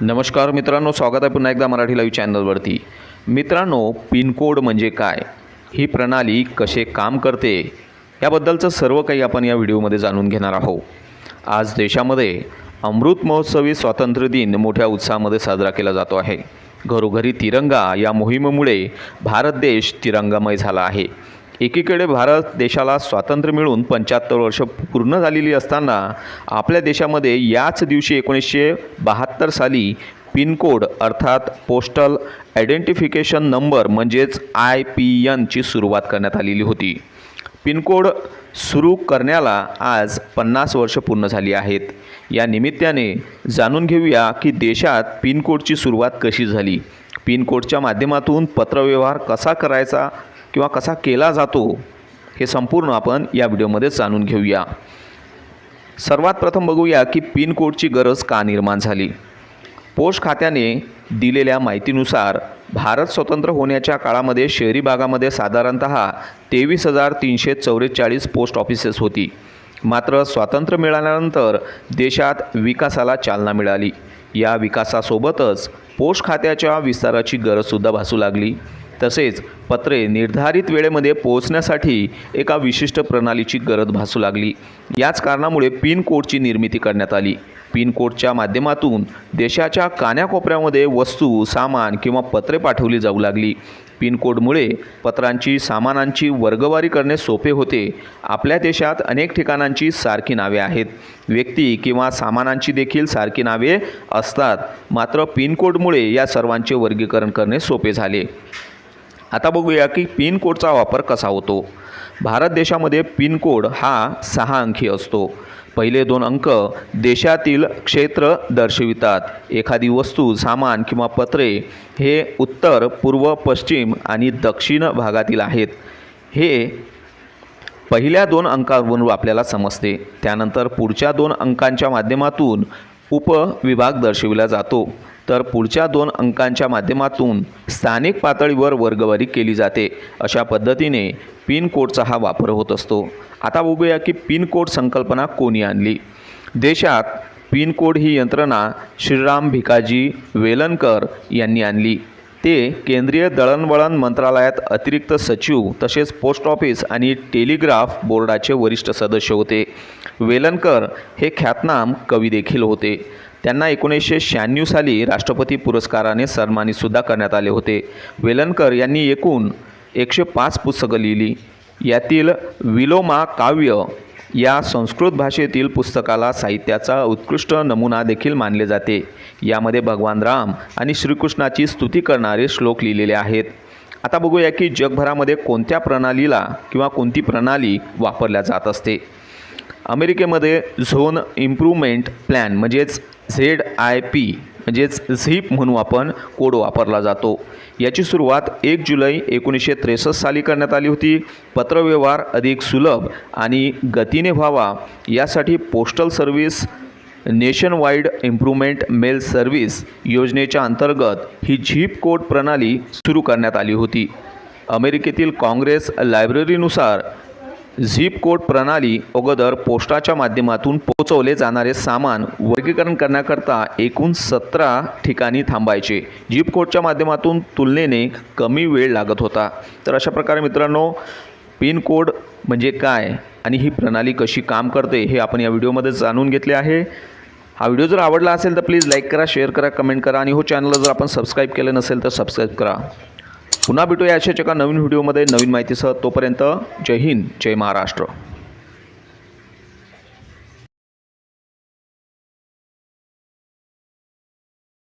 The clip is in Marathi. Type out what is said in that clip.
नमस्कार मित्रांनो स्वागत आहे पुन्हा एकदा मराठी लाईव्ह चॅनलवरती मित्रांनो पिनकोड म्हणजे काय? ही प्रणाली कसे काम करते? याबद्दलचं सर्व काही आपण या व्हिडिओमध्ये जाणून घेणार आहोत. आज देशामध्ये अमृत महोत्सवी स्वातंत्र्य दिन मोठ्या उत्साहामध्ये साजरा केला जातो आहे. घरोघरी तिरंगा या मोहिमेमुळे भारत देश तिरंगामय झाला आहे. एकीकडे भारत देशाला स्वातंत्र्य मिळून पंच्याहत्तर वर्ष पूर्ण झालेली असताना आपल्या देशामध्ये याच दिवशी एकोणीसशे बहात्तर साली पिनकोड अर्थात पोस्टल आयडेंटिफिकेशन नंबर म्हणजेच आय पी एनची सुरुवात करण्यात आलेली होती. पिनकोड सुरू करण्याला आज पन्नास वर्ष पूर्ण झाली आहेत. या निमित्ताने जाणून घेऊया की देशात पिनकोडची सुरुवात कशी झाली? पिनकोडच्या माध्यमातून पत्रव्यवहार कसा करायचा? किंवा कसा केला जातो हे संपूर्ण आपण या व्हिडिओमध्ये जाणून घेऊया. सर्वात प्रथम बघूया की पिनकोडची गरज का निर्माण झाली? पोस्ट खात्याने दिलेल्या माहितीनुसार भारत स्वतंत्र होण्याच्या काळामध्ये शहरी भागामध्ये साधारणत तेवीस हजार तीनशे चौवेचाळीस पोस्ट ऑफिसेस होती. मात्र स्वातंत्र्य मिळाल्यानंतर देशात विकासाला चालना मिळाली. या विकासासोबतच पोस्ट खात्याच्या विस्ताराची गरजसुद्धा भासू लागली. तसेच पत्रे निर्धारित वेळेमध्ये पोहोचण्यासाठी एका विशिष्ट प्रणालीची गरज भासू लागली. याच कारणामुळे पिन कोडची निर्मिती करण्यात आली. पिन कोडच्या माध्यमातून देशाच्या कान्याकोपऱ्यामध्ये वस्तू सामान किंवा पत्रे पाठवली जाऊ लागली. पिन कोडमुळे पत्रांची सामानांची वर्गवारी करणे सोपे होते. आपल्या देशात अनेक ठिकाणांची सारखी नावे आहेत. व्यक्ती किंवा सामानांची देखील सारखी नावे असतात. मात्र पिन कोडमुळे या सर्वांचे वर्गीकरण करणे सोपे झाले. आता बघूया की पिन कोडचा वापर कसा होतो. भारत देशामध्ये पिन कोड हा सहा अंकी असतो. पहिले दोन अंक देशातील क्षेत्र दर्शवितात. एखादी वस्तू सामान किंवा पत्रे हे उत्तर पूर्व पश्चिम आणि दक्षिण भागातील आहेत. हे पहिल्या दोन अंकावरून आपल्याला समजते. त्यानंतर पुढच्या दोन अंकांच्या माध्यमातून उपविभाग दर्शविला जातो. तर पुढच्या दोन अंकांच्या माध्यमातून स्थानिक पातळीवर वर्गवारी केली जाते. अशा पद्धतीने पिन कोडचा हा वापर होत असतो. आता बघूया की पिन कोड संकल्पना कोणी आणली? देशात पिन कोड ही यंत्रणा श्रीराम भिकाजी वेलणकर यांनी आणली. ते केंद्रीय दळणवळण मंत्रालयात अतिरिक्त सचिव तसेच पोस्ट ऑफिस आणि टेलिग्राफ बोर्डाचे वरिष्ठ सदस्य होते. वेलणकर हे ख्यातनाम कवी देखील होते. त्यांना एकोणीसशे शहाण्णव साली राष्ट्रपती पुरस्काराने सन्मानितसुद्धा करण्यात आले होते. वेलणकर यांनी एकूण एकशे पाच पुस्तकं लिहिली. यातील विलोमा काव्य या संस्कृत भाषेतील पुस्तकाला साहित्याचा उत्कृष्ट नमुना देखील मानले जाते. यामध्ये भगवान राम आणि श्रीकृष्णाची स्तुती करणारे श्लोक लिहिलेले आहेत. आता बघूया की जगभरामध्ये कोणत्या प्रणालीला किंवा कोणती प्रणाली वापरल्या जात असते. अमेरिकेमध्ये झोन इम्प्रूव्हमेंट प्लॅन म्हणजेच झेड आय पी म्हणजेच झिप म्हणून आपण कोड वापरला जातो. याची सुरुवात एक जुलै एकोणीसशे त्रेसष्ट साली करण्यात आली होती. पत्रव्यवहार अधिक सुलभ आणि गतीने व्हावा. यासाठी postal service nationwide improvement mail service योजनेच्या अंतर्गत ही झिप कोड प्रणाली सुरू करण्यात आली होती. अमेरिकेतील काँग्रेस लायब्ररीनुसार झिप कोड प्रणाली अगोदर पोस्टाच्या माध्यमातून पोहोचवले जाणारे सामान वर्गीकरण करण्याकरता एकूण सतरा ठिकाणी थांबायचे. झिप कोडच्या माध्यमातून तुलनेने कमी वेळ लागत होता. तर अशा प्रकारे मित्रांनो पिन कोड म्हणजे काय आणि ही प्रणाली कशी काम करते हे आपण या व्हिडिओमध्ये जाणून घेतले आहे. हा व्हिडिओ जर आवडला असेल तर प्लीज लाईक करा शेअर करा कमेंट करा आणि हो चॅनलला जर आपण सबस्क्राईब केलं नसेल तर सबस्क्राईब करा. पुन्हा भेटूया अशाच एका नवीन व्हिडिओमध्ये. नवीन माहितीसह तोपर्यंत जय हिंद जय महाराष्ट्र.